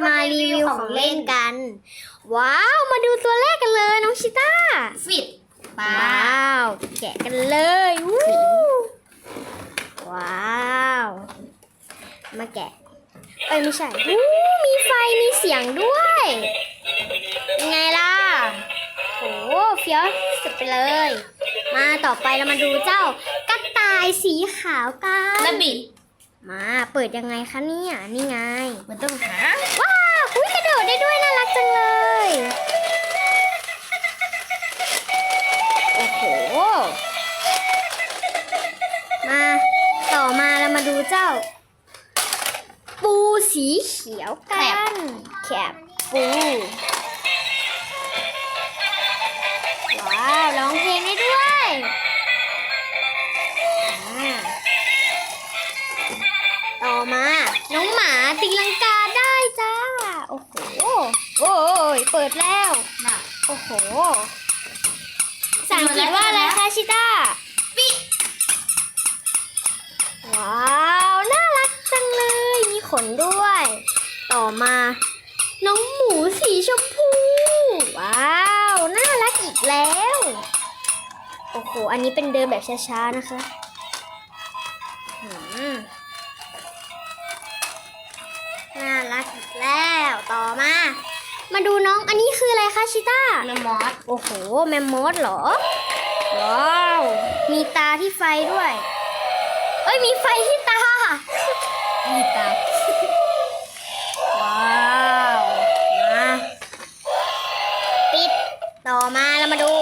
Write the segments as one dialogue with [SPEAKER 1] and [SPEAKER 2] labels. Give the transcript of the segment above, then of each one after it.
[SPEAKER 1] จะมารีวิวของเล่นกัน ว้าว มาดูตัวแรกกันเลยน้องชิต้า
[SPEAKER 2] ฟิตปลา
[SPEAKER 1] ว้าว แกะกันเลยวู้ว้าว มาแกะ เอ้ยไม่ใช่วู้มีไฟมีเสียงด้วยยังไงล่ะโอ้เฟี้ยวสุดไปเลย มาต่อไปเรามาดูเจ้ากระต่ายสีขาวกัน
[SPEAKER 2] และบิด
[SPEAKER 1] มาเปิดยังไงคะเนี่ยนี่ไง
[SPEAKER 2] มันต้องหา
[SPEAKER 1] ว้าวอุ้ยกระโดดได้ด้วยน่ารักจังเลย โอ้โห มาต่อมาเรามาดูเจ้า ปูสีเขียวกัน แคบปู มา น้องหมาตีลังกาได้จ้า โอ้โห โอ้ยเปิดแล้ว
[SPEAKER 2] น่ะ
[SPEAKER 1] โอ้โหภาษาอังกฤษว่าอะไรคะชิต้า
[SPEAKER 2] ปิ
[SPEAKER 1] ว้าว น่ารักจังเลย มีขนด้วย ต่อมา น้องหมูสีชมพู ว้าว น่ารักอีกแล้ว โอ้โห อันนี้เป็นเดินแบบช้าๆนะคะหืม มาดูน้องอันนี้คืออะไรคะชิต้า
[SPEAKER 2] แมมมอส
[SPEAKER 1] โอ้โห แมมมอสเหรอ ว้าว มีตาที่ไฟด้วย เอ้ย มีไฟที่ตา
[SPEAKER 2] มีตา
[SPEAKER 1] ว้าว มาปิด ต่อมาเรามาดู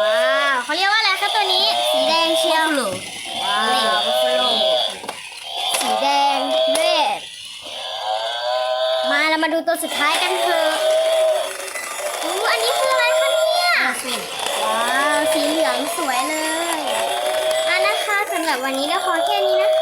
[SPEAKER 1] ว้าวเขาเรียกว่าอะไรคะตัวนี้ สีแดงเชียว
[SPEAKER 2] หรือ
[SPEAKER 1] ว้าว
[SPEAKER 2] เล่
[SPEAKER 1] บัฟฟาโลสีแดงเรดมาเรามาดูตัวสุดท้ายกันเถอะ หรับวันนี้ก็พอแค่นี้นะคะ